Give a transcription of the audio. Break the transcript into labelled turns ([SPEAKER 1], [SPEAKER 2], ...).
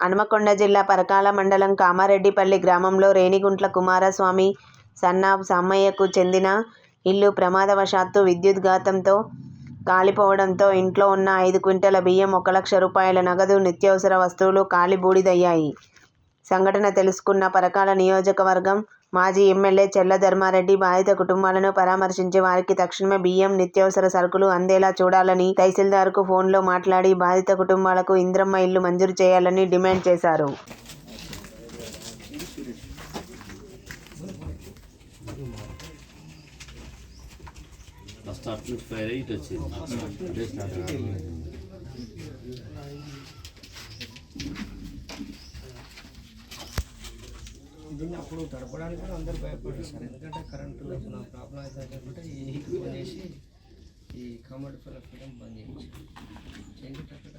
[SPEAKER 1] హనుమకొండ జిల్లా పరకాల మండలం కామారెడ్డిపల్లి గ్రామంలో రేణిగుంట్ల కుమారస్వామి సన్నా సమ్మయ్యకు చెందిన ఇల్లు ప్రమాదవశాత్తు విద్యుద్ఘాతంతో కాలిపోవడంతో ఇంట్లో ఉన్న ఐదు క్వింటాల బియ్యం ఒక లక్ష రూపాయల నగదు నిత్యావసర వస్తువులు కాలి బూడిదయ్యాయి సంఘటన తెలుసుకున్న పరకాల నియోజకవర్గం మాజీ ఎమ్మెల్యే చెల్ల ధర్మారెడ్డి బాధిత కుటుంబాలను పరామర్శించి వారికి తక్షణమే బియ్యం నిత్యావసర సరుకులు అందేలా చూడాలని తహసీల్దార్కు ఫోన్లో మాట్లాడి బాధిత కుటుంబాలకు ఇంద్రమ్మ ఇల్లు మంజూరు చేయాలని డిమాండ్ చేశారు.
[SPEAKER 2] ఫస్ట్ అటు నుంచి ఫైర్ అయ్యి ఇటు వచ్చింది
[SPEAKER 3] దీన్ని అప్పుడు గడపడానికి కూడా అందరూ భయపడ్డారు సార్ ఎందుకంటే కరెంటు నా ప్రాబ్లం అయితే అనుకుంటే ఈ ఫోన్ చేసి ఈ కామెడీ ఫిల్మ్ బంద్ చేయించారు.